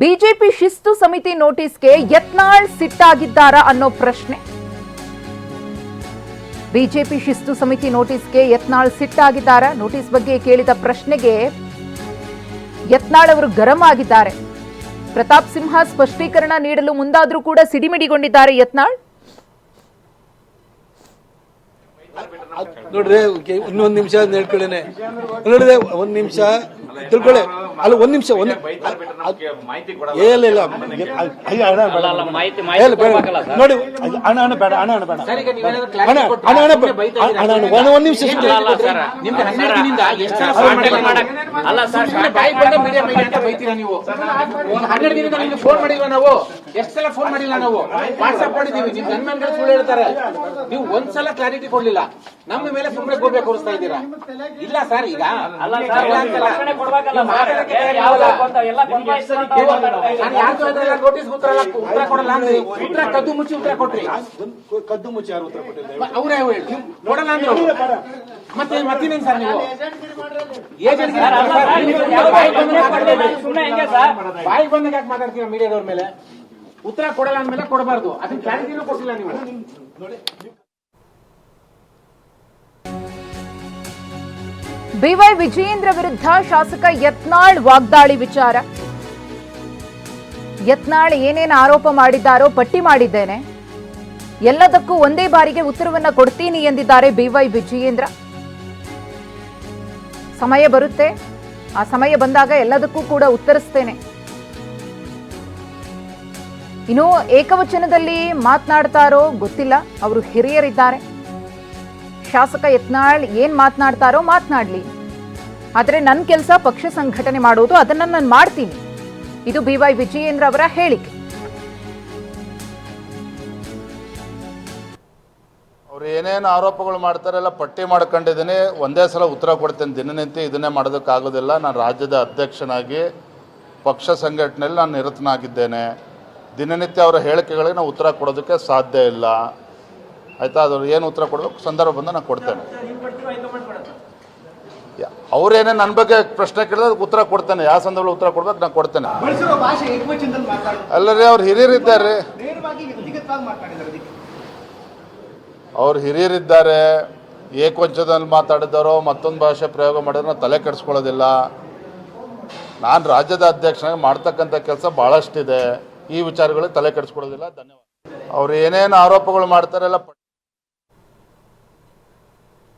BJP ಶಿಸ್ತು ಸಮಿತಿ ನೋಟಿಸ್ಗೆ ಯತ್ನಾಳ್ ಸಿಟ್ಟಾಗಿದ್ದಾರಾ ಅನ್ನೋ ಪ್ರಶ್ನೆ. ಬಿಜೆಪಿ ಶಿಸ್ತು ಸಮಿತಿ ನೋಟಿಸ್ಗೆ ಯತ್ನಾಳ್ ಸಿಟ್ಟಾಗಿದ್ದಾರಾ ನೋಟಿಸ್ ಬಗ್ಗೆ ಕೇಳಿದ ಪ್ರಶ್ನೆಗೆ ಯತ್ನಾಳ್ ಅವರು ಗರಂ ಆಗಿದ್ದಾರೆ. ಪ್ರತಾಪ್ ಸಿಂಹ ಸ್ಪಷ್ಟೀಕರಣ ನೀಡಲು ಮುಂದಾದರೂ ಕೂಡ ಸಿಡಿಮಿಡಿಗೊಂಡಿದ್ದಾರೆ ಯತ್ನಾಳ್. ನೋಡ್ರಿ ಇನ್ನೊಂದು ನಿಮಿಷ ಹೇಳ್ಕೊಳ್ಳೇನೆ. ನೋಡಿದ್ರೆ, ಒಂದ್ ನಿಮಿಷ, ತಿಳ್ಕೊಳ್ಳಿ. ಅಲ್ಲ ಒಂದ್ ನಿಮಿಷ ಒಂದ್ ಮಾಹಿತಿ ಇಲ್ಲ ಇಲ್ಲ ಅಯ್ಯ, ಬೇಡ. ನೋಡಿ ಹಣ ಹಣ ಅಣ್ಣ ಬೇಡ ಹಣ ಹಣ ಬೇಡ ಹಣ ಹಣ ಹಣ ಹಣ? ಅಣ್ಣ, ಒಂದ್ ಒಂದ್ ನಿಮಿಷ ಅಲ್ಲ ಸರ್, ನಿಮ್ಗೆ ಹನ್ನೆರಡು ದಿನದಿಂದ ಎಷ್ಟು ಸಲ ಫೋನ್ ಮಾತಾಡಿ ಮಾಡಿಲ್ಲ ಅಲ್ಲ ಸರ್, ಸುಮ್ನೆ ಬಾಯಿಗೆ ಬಂದ ಮೀಡಿಯಾ ಮೀಡಿಯಾ ಅಂತ ಬೈತೀರಾ ನೀವು ಒಂದು ಹನ್ನೆರಡು ದಿನದಿಂದ ನಿಮ್ಗೆ ಫೋನ್ ನಾವು ಎಷ್ಟು ಸಲ ಫೋನ್ ಮಾಡಿಲ್ಲ ನಾವು ವಾಟ್ಸ್ಆಪ್ ನಿಮ್ ಸುಳ್ಳು ಹೇಳ್ತಾರೆ ನೀವು ಒಂದ್ಸಲ ಕ್ಲಾರಿಟಿ ಕೊಡ್ಲಿಲ್ಲ ನಮ್ಮ ಮೇಲೆ ಸುಮ್ಮನೆ ಗೋಬೆ ಇದ್ದೀರಾ ಇಲ್ಲ ಸರ್ ಈಗ ಅಲ್ಲ ನೋಟಿಸ್ ಉತ್ತರ ಉತ್ತರ ಕೊಡಲ್ಲ ಅಂದ್ರೆ ಉತ್ತರ ಕದ್ದು ಮುಚ್ಚಿ ಉತ್ತರ ಕೊಟ್ರಿ. ಕದ್ದು ಮುಚ್ಚಿ ಯಾರು ಉತ್ತರ ಕೊಟ್ಟಿಲ್ಲ? ಅವರೇ ಕೊಡಲ್ಲ ಅಂದ್ರು ಮತ್ತೆ ಮತ್ತಿನೇನ್ ಸರ್ ನೀವು? ಏಜೆಂಟ್? ಬಾಯಿ ಬಂದಾಗ ಯಾಕೆ ಮಾತಾಡ್ತೀರಾ ಮೀಡಿಯಾದವ್ರ ಮೇಲೆ? ಉತ್ತರ ಕೊಡಲ್ಲ ಅಂದ್ಮೇಲೆ ಕೊಡಬಾರ್ದು. ಅದನ್ನ ಕ್ಲಾರಿಟಿನೂ ಕೊಟ್ಟಿಲ್ಲ ನೀವು ಬಿವೈ ವಿಜಯೇಂದ್ರ ವಿರುದ್ಧ ಶಾಸಕ ಯತ್ನಾಳ್ ವಾಗ್ದಾಳಿ ವಿಚಾರ. ಯತ್ನಾಳ್ ಏನೇನು ಆರೋಪ ಮಾಡಿದ್ದಾರೋ ಪಟ್ಟಿ ಮಾಡಿದ್ದೇನೆ. ಎಲ್ಲದಕ್ಕೂ ಒಂದೇ ಬಾರಿಗೆ ಉತ್ತರವನ್ನ ಕೊಡ್ತೀನಿ ಎಂದಿದ್ದಾರೆ ಬಿವೈ ವಿಜಯೇಂದ್ರ. ಸಮಯ ಬರುತ್ತೆ. ಆ ಸಮಯ ಬಂದಾಗ ಎಲ್ಲದಕ್ಕೂ ಕೂಡ ಉತ್ತರಿಸ್ತೇನೆ. ಇನ್ನು ಏಕವಚನದಲ್ಲಿ ಮಾತನಾಡ್ತಾರೋ ಗೊತ್ತಿಲ್ಲ. ಅವರು ಹಿರಿಯರಿದ್ದಾರೆ. ಶಾಸಕ ಯತ್ನಾಳ್ ಏನ್ ಮಾತನಾಡ್ತಾರೋ ಮಾತನಾಡ್ಲಿ. ಆದರೆ ನನ್ನ ಕೆಲಸ ಪಕ್ಷ ಸಂಘಟನೆ ಮಾಡೋದು, ಅದನ್ನ ನಾನು ಮಾಡ್ತೀನಿ. ಇದು ಬಿ ವೈ ವಿಜಯೇಂದ್ರ ಅವರ ಹೇಳಿಕೆ. ಅವ್ರು ಏನೇನು ಆರೋಪಗಳು ಮಾಡ್ತಾರೆಲ್ಲ ಪಟ್ಟಿ ಮಾಡ್ಕೊಂಡಿದ್ದೀನಿ. ಒಂದೇ ಸಲ ಉತ್ತರ ಕೊಡ್ತೇನೆ. ದಿನನಿತ್ಯ ಇದನ್ನೇ ಮಾಡೋದಕ್ಕಾಗೋದಿಲ್ಲ. ನಾನು ರಾಜ್ಯದ ಅಧ್ಯಕ್ಷನಾಗಿ, ಪಕ್ಷ ಸಂಘಟನೆಯಲ್ಲಿ ನಾನು ನಿರತನಾಗಿದ್ದೇನೆ. ದಿನನಿತ್ಯ ಅವರ ಹೇಳಿಕೆಗಳಿಗೆ ನಾವು ಉತ್ತರ ಕೊಡೋದಕ್ಕೆ ಸಾಧ್ಯ ಇಲ್ಲ. ಆಯಿತಾ? ಅದ್ರ ಏನು ಉತ್ತರ ಕೊಡಬೇಕು? ಸಂದರ್ಭ ಬಂದ ನಾನು ಕೊಡ್ತೇನೆ. ಯಾ- ಅವ್ರೇನೇ ನನ್ನ ಬಗ್ಗೆ ಪ್ರಶ್ನೆ ಕೇಳಿದ್ರೆ ಅದಕ್ಕೆ ಉತ್ತರ ಕೊಡ್ತೇನೆ. ಯಾವ ಸಂದರ್ಭದಲ್ಲಿ ಉತ್ತರ ಕೊಡ್ಬೇಕು ನಾನು ಕೊಡ್ತೇನೆ. ಅಲ್ಲರಿ ಅವ್ರು ಹಿರಿಯರಿದ್ದಾರೆ. ಅವ್ರು ಹಿರಿಯರಿದ್ದಾರೆ. ಏಕವಚನದಲ್ಲಿ ಮಾತಾಡಿದಾರೋ ಮತ್ತೊಂದು ಭಾಷೆ ಪ್ರಯೋಗ ಮಾಡಿದ್ರೆ ತಲೆ ಕೆಡಿಸ್ಕೊಳ್ಳೋದಿಲ್ಲ. ನಾನು ರಾಜ್ಯದ ಅಧ್ಯಕ್ಷನಾಗಿ ಮಾಡ್ತಕ್ಕಂಥ ಕೆಲಸ ಭಾಳಷ್ಟಿದೆ ಈ ವಿಚಾರಗಳಿಗೆ ತಲೆ ಕೆಡಿಸ್ಕೊಳ್ಳೋದಿಲ್ಲ. ಧನ್ಯವಾದ. ಅವ್ರು ಏನೇನು ಆರೋಪಗಳು ಮಾಡ್ತಾರೆಲ್ಲ